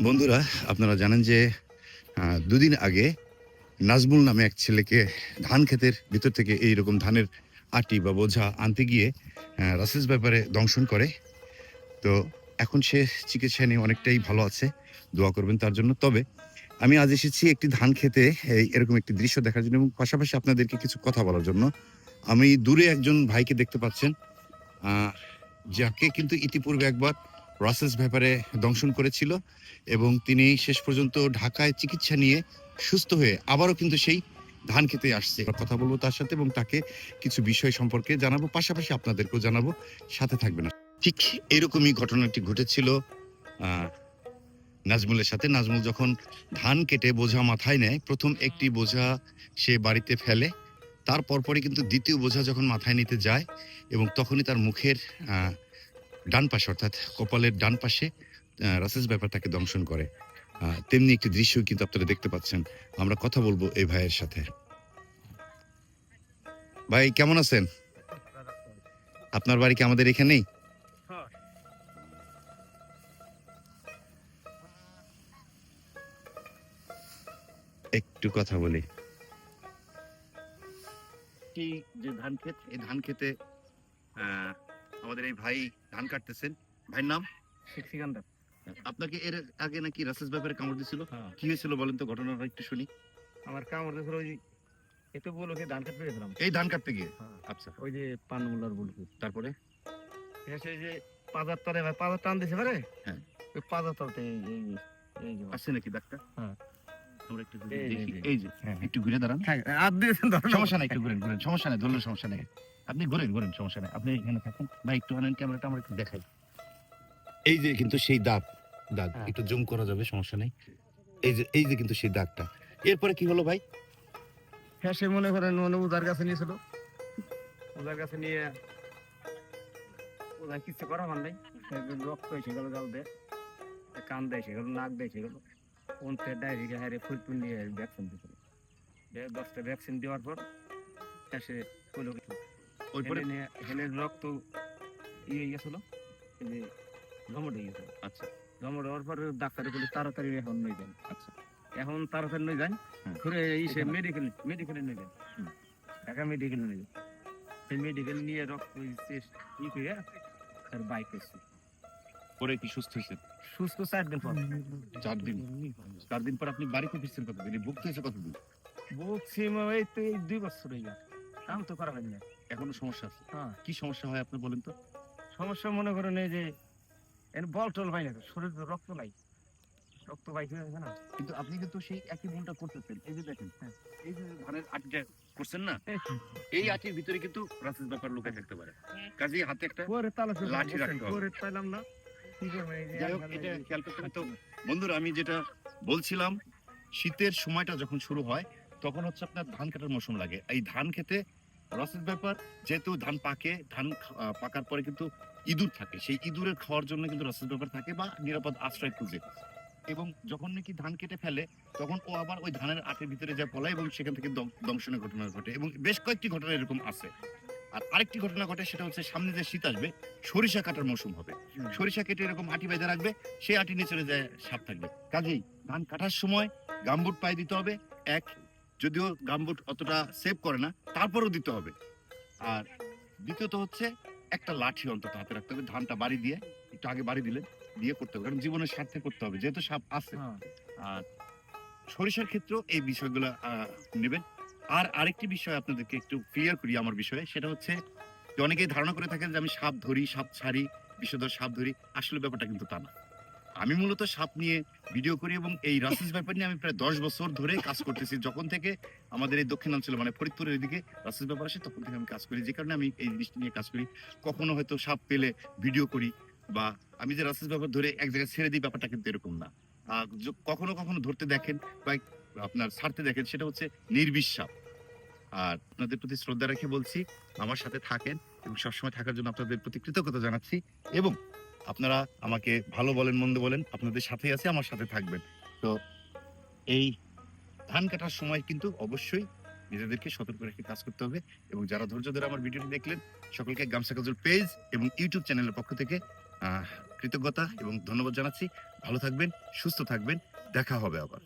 বন্ধুরা আপনারা জানেন যে দুদিন আগে নাজমুল নামে এক ছেলেকে ধান ক্ষেতের ভিতর থেকে এই রকম ধানের আটি বা বোঝা আনতে গিয়ে আহ, রাসেলস ব্যাপারে দংশন করে। তো এখন সে চিকিৎসা নিয়ে অনেকটাই ভালো আছে দোয়া করবেন তার জন্য। তবে আমি আজ এসেছি একটি ধান খেতে এরকম একটি দৃশ্য দেখার জন্য এবং পাশাপাশি আপনাদেরকে কিছু কথা বলার জন্য। আমি দূরে একজন ভাইকে দেখতে পাচ্ছেন যাকে কিন্তু ইতিপূর্বে একবার রাসেলস ব্যাপারে দংশন করেছিল এবং তিনি শেষ পর্যন্ত ঢাকায় চিকিৎসা নিয়ে সুস্থ হয়ে আবারও কিন্তু সেই ধান খেতে আসছে। কথা বলব তার সাথে এবং তাকে কিছু বিষয় সম্পর্কে জানাব, পাশাপাশি আপনাদেরকেও জানাব। সাথে থাকবে না ঠিক এরকমই ঘটনাটি ঘটেছিল নাজমুলের সাথে। নাজমুল যখন ধান কেটে বোঝা মাথায় নেয়, প্রথম একটি বোঝা সে বাড়িতে ফেলে, তার পরপরই কিন্তু দ্বিতীয় বোঝা যখন মাথায় নিতে যায় এবং তখনই তার মুখের ডান পাশে, অর্থাৎ কপালের ডান পাশে রাসেস ব্যাপার তাকে দংশন করে। তেমনি একটি দৃশ্য কিন্তু আপনারা দেখতে পাচ্ছেন। আমরা কথা বলব এই ভাইয়ের সাথে। ভাই, কেমন আছেন? আপনার বাড়ি কি আমাদের এখানেই? একটু কথা বলি। যে ধান ক্ষেত এই ধান খেতে আমাদের এই ভাই ধান কাটতেছেন। ভাইয়ের নাম? সিকান্দার। আপনাকে এর আগে নাকি রাসেস ব্যাপারে কামড় দিছিল হ্যাঁ। কি হয়েছিল বলেন তো ঘটনাটা একটু শুনি। আমার কামড় দেখল ওই এতে বলো কি ধান কাটতে গেছিলাম এই ধান কাটতে গিয়ে? হ্যাঁ। আচ্ছা। ওই যে পানমুলার বলব তারপরে? এসে যে পাজার তলে ভাই পাজার টান দিছে পারে হ্যাঁ। ওই পাজার তলতে এই এই আসছে নাকি ডাক্তার হ্যাঁ। আমরা একটু ঘুরে দেখি। এই যে। হ্যাঁ। একটু ঘুরে দাঁড়ান। হ্যাঁ আর দিয়েছেন সমস্যা নাই একটু ঘুরেন ঘুরেন। সমস্যা নাই ধরলে সমস্যা নাই। আপনি ঘুরেন ঘুরেন সমস্যা নাই। আপনি এখানে থাকুন ভাই একটু আনেন ক্যামেরাটা আমার একটু দেখাই। এই যে কিন্তু সেই দাগ দাগ হ্যাঁ। একটু জুম করা যাবে সমস্যা নেই। এই যে এই যে কিন্তু সেই দাগটা। এরপরে কি হলো ভাই? হ্যাঁ সে মনে করেন মনে উদার কাছে নিয়েছিল উদার কাছে নিয়ে ওদের কিছু করা মান নাই। রক্ত এসে গেল গাল দে কান দেয় এসে গেল নাক দেয় এসে গেল। অন্তে ডায়রিয়া হারে ফুলপুল নিয়ে ভ্যাকসিন দিয়েছিল দশটা ভ্যাকসিন দেওয়ার পর সে কইলো কিছু রক্ত ইয়ে গেছিল। যে ধমড় হয়ে গেছিল। আচ্ছা। ধমড় হওয়ার পর ডাক্তারে বলে তাড়াতাড়ি এখন নিয়ে যান। আচ্ছা। এখন তাড়াতাড়ি নিয়ে যান ঘুরে ইসে এখানে? মেডিকেল মেডিকেলে নিয়ে যান। ঢাকা মেডিকেল নিয়ে যান। সেই মেডিকেল নিয়ে রক্ত টেস্ট ই করে তার বাইক এসছে পরে কি সুস্থ হয়েছে? সুস্থ চার দিন পর। চার দিন। চার দিন পর আপনি বাড়িতে ফিরছেন কতদিন? ভুগতে হয়েছে কতদিন? বুকছি এই তো এই দুই বছর হয়ে গেল কাম তো করা হয় না এখনও সমস্যা আছে? হ্যাঁ। কি সমস্যা হয় আপনি বলেন তো? সমস্যা মনে করেন এই যে এর বল টল পাই না শরীর তো রক্ত নাই। রক্ত হয়ে গেছে না? কিন্তু আপনি কিন্তু সেই একই গুণটা করতেছেন। এই যে দেখেন হ্যাঁ। এই যে ধানের আটিটা করছেন না এই আটির ভিতরে কিন্তু রাসেস ব্যাপার লুকায় থাকতে পারে। কাজেই হাতে একটা পরে তালা শুরু লাঠি রাখতে হবে। পরে পাইলাম না। হবে তো। বন্ধুরা আমি যেটা বলছিলাম শীতের সময়টা যখন শুরু হয় তখন হচ্ছে আপনার ধান কাটার মৌসুম লাগে। এই ধান খেতে রসের ব্যাপার যেহেতু ধান পাকে ধান পাকার পরে কিন্তু ইঁদুর থাকে। সেই ইঁদুরের খাওয়ার জন্য কিন্তু রসের ব্যাপার থাকে বা নিরাপদ আশ্রয় খুঁজে। এবং যখন নাকি ধান কেটে ফেলে তখন ও আবার ওই ধানের আটের ভিতরে যায় পলায় এবং সেখান থেকে দংশনের ঘটনা ঘটে এবং বেশ কয়েকটি ঘটনা এরকম আছে। আর আরেকটি ঘটনা ঘটে সেটা হচ্ছে সামনে যে শীত আসবে সরিষা কাটার মৌসুম হবে। সরিষা কেটে এরকম আটি বেঁধে রাখবে সেই আটি নিয়ে চলে যায় সাপ থাকবে। কাজেই ধান কাটার সময় গামবুট পায়ে দিতে হবে এক যদিও গামবুট অতটা সেভ করে না তারপরেও দিতে হবে। আর দ্বিতীয়ত হচ্ছে একটা লাঠি অন্তত হাতে রাখতে হবে ধানটা বাড়ি দিয়ে একটু আগে বাড়ি দিলে দিয়ে করতে হবে। কারণ জীবনের স্বার্থে করতে হবে যেহেতু সাপ আছে। হ্যাঁ, আর সরিষার ক্ষেত্রেও এই বিষয়গুলো নেবেন। আর আরেকটি বিষয় আপনাদেরকে একটু ক্লিয়ার করি আমার বিষয়ে সেটা হচ্ছে যে অনেকেই ধারণা করে থাকেন যে আমি সাপ ধরি সাপ ছাড়ি বিষধর সাপ ধরি আসলে ব্যাপারটা কিন্তু তা না। আমি মূলত সাপ নিয়ে ভিডিও করি এবং এই রাসিস ব্যাপার নিয়ে আমি প্রায় দশ বছর ধরে কাজ করতেছি। যখন থেকে আমাদের এই দক্ষিণাঞ্চলে মানে ফরিদপুরের এদিকে রাসিস ব্যাপার আসে, তখন থেকে আমি কাজ করি। যে কারণে আমি এই জিনিসটা নিয়ে কাজ করি। কখনো হয়তো সাপ পেলে ভিডিও করি বা আমি যে রাসিস ব্যাপার ধরে এক জায়গায় ছেড়ে দিই, ব্যাপারটা কিন্তু এরকম না। কখনো কখনো ধরতে দেখেন বা আপনার ছাড়তে দেখেন, সেটা হচ্ছে নির্বিশ্বাস। আর আপনাদের প্রতি শ্রদ্ধা রেখে বলছি, আমার সাথে থাকেন এবং সবসময় থাকার জন্য আপনাদের প্রতি কৃতজ্ঞতা জানাচ্ছি এবং আপনারা আমাকে ভালো বলেন, মন্দ বলেন, আপনাদের সাথে আছে, আমার সাথে থাকবেন। তো এই ধান কাটার সময় কিন্তু অবশ্যই নিজেদেরকে সতর্ক রেখে কাজ করতে হবে এবং যারা ধৈর্য ধরে আমার ভিডিওটি দেখলেন, সকলকে গামসা কাজল পেজ এবং ইউটিউব চ্যানেলের পক্ষ থেকে কৃতজ্ঞতা এবং ধন্যবাদ জানাচ্ছি। ভালো থাকবেন, সুস্থ থাকবেন, দেখা হবে আবার।